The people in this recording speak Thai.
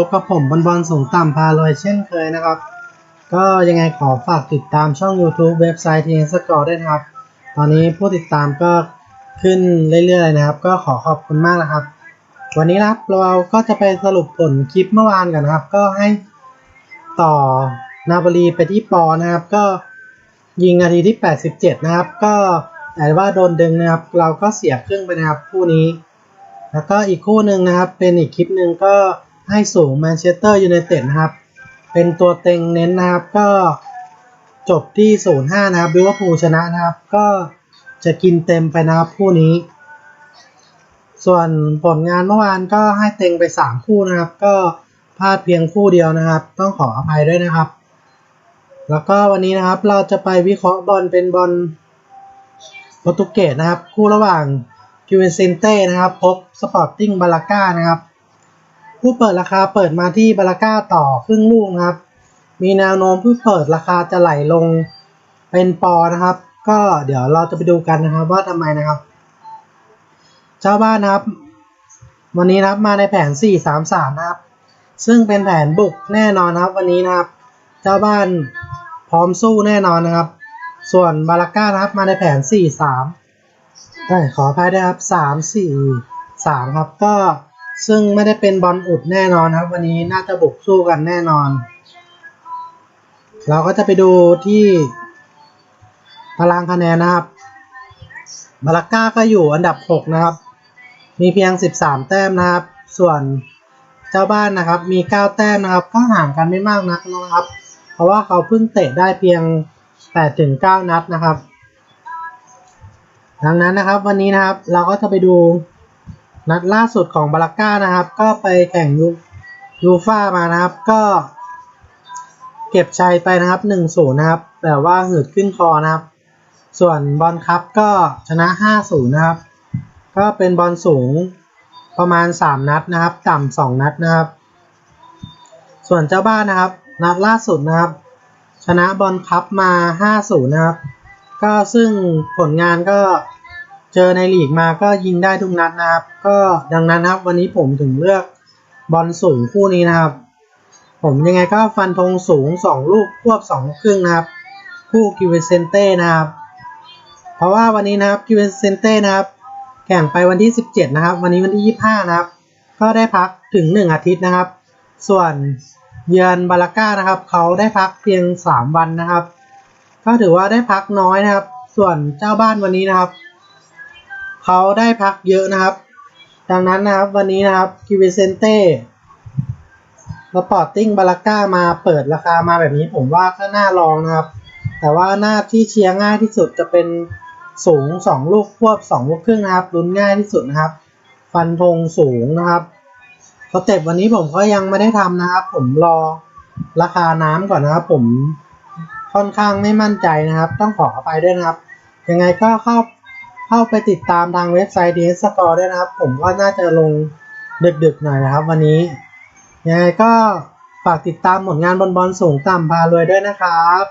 พบกับผมบอลบอลสูงต่ำพารวยเช่นเคยนะครับ ก็ยังไงขอฝากติดตามช่อง YouTube เว็บไซต์ทีนสกอร์ด้วยนะครับ ตอนนี้ผู้ติดตามก็ขึ้นเรื่อยๆนะครับ ก็ขอขอบคุณมากนะครับ วันนี้นะครับเราก็จะไปสรุปผลคลิปเมื่อวานกันนะครับ ก็ให้ต่อนาบรีไปที่ปอนะครับ ก็ยิงนาทีที่ 87 นะครับ ก็แต่ว่าโดนดึงนะครับ เราก็เสียครึ่งไปนะครับคู่นี้ แล้วก็อีกคู่หนึ่งนะครับ เป็นอีกคลิปหนึ่งก็ ให้สูงแมนเชสเตอร์ยูไนเต็ดนะครับ เป็นตัวเต็งเน้นนะครับ ก็จบที่ 0-5 นะครับลิเวอร์พูลชนะนะครับ ก็จะกินเต็มไปนะครับคู่นี้ ส่วนผลงานเมื่อวานก็ให้เต็งไป 3 คู่นะครับ ก็พลาดเพียงคู่เดียวนะครับ ต้องขออภัยด้วยนะครับ แล้วก็วันนี้นะครับเราจะไปวิเคราะห์บอลเป็นบอลโปรตุเกสนะครับ คู่ระหว่างกิวเวนเซนเต้นะครับ พบสปอร์ติ้งบาลาก้านะครับ ผู้เปิดราคาเปิดมาที่บาลาก้าต่อครึ่งลูกนะครับ มีแนวโน้มผู้เปิดราคาจะไหลลงเป็นปอนะครับ ก็เดี๋ยวเราจะไปดูกันนะครับว่าทำไมนะครับเจ้าบ้านนะครับ วันนี้นะครับมาในแผน 4-3-3 นะครับ ซึ่งเป็นแผนบุกแน่นอนนะครับ วันนี้นะครับ เจ้าบ้านพร้อมสู้แน่นอนนะครับ ส่วนบาลาก้านะครับมาในแผน 4-3เอ้ขออภัยด้วยครับ 3-4-3 ครับก็ ซึ่งไม่ได้เป็นบอลอุดแน่นอนครับ วันนี้น่าจะบุกสู้กันแน่นอน เราก็จะไปดูที่ตารางคะแนนนะครับบาลาก้าก็อยู่อันดับ 6 นะครับ มีเพียง 13 แต้มนะครับ ส่วนเจ้าบ้านนะครับ มี 9 แต้มนะครับ ก็ห่างกันไม่มากนักนะครับ เพราะว่าเขาเพิ่งเตะได้เพียง8-9นัดนะครับ ดังนั้นนะครับวันนี้นะครับเราก็จะไปดู นัดล่าสุดของบาลาก้านะครับ ก็ไปแข่งยูยูฟ่ามานะครับ ก็เก็บชัยไปนะครับ1-0นะครับแต่ว่าหืดขึ้นคอนะครับ ส่วนบอลคัพก็ชนะ5-0นะครับ ก็เป็นบอลสูงประมาณ 3 นัดนะครับ ต่ำ2นัดนะครับ ส่วนเจ้าบ้านนะครับ นัดล่าสุดนะครับ ชนะบอลคัพมา5-0นะครับ ก็ซึ่งผลงานก็ เจอในลีกมาก็ยิงได้ทุกนัดนะครับ ก็ดังนั้นครับ วันนี้ผมถึงเลือกบอลสูงคู่นี้นะครับ ผมยังไงก็ฟันธงสูง 2 ลูกควบ2ครึ่งนะครับ คู่กิเวเซนเต้นะครับ เพราะว่าวันนี้นะครับกิเวเซนเต้นะครับ แข่งไปวันที่ 17 นะครับ วันนี้วันที่ 25 นะครับ ก็ได้พักถึง 1 อาทิตย์นะครับ ส่วนเยือนบาลาก้านะครับ เขาได้พักเพียง 3 วันนะครับ ก็ถือว่าได้พักน้อยนะครับ ส่วนเจ้าบ้านวันนี้นะครับ เขาได้พักเยอะนะครับ ดังนั้นนะครับวันนี้นะครับกิเวเซนเต้สปอร์ติ้งบาลาก้ามาเปิดราคามาแบบนี้ผมว่าก็น่าลองนะครับ แต่ว่าหน้าที่เชียร์ง่ายที่สุดจะเป็นสูง 2 ลูกควบ 2 ลูกครึ่งนะครับลุ้นง่ายที่สุดนะครับ ฟันธงสูงนะครับสเต็ปวันนี้ผมก็ยังไม่ได้ทำนะครับ ผมรอราคาน้ำก่อนนะครับ ผมค่อนข้างไม่มั่นใจนะครับ ต้องขออภัยด้วยนะครับ ยังไงก็เข้า เข้าไปติดตามทางเว็บไซต์ DS Store ด้วยนะครับ ผมว่าน่าจะลงดึกๆหน่อยนะครับ วันนี้ยังไงก็ฝากติดตามผลงานบอลบอลสูงต่ำพารวยด้วยนะครับ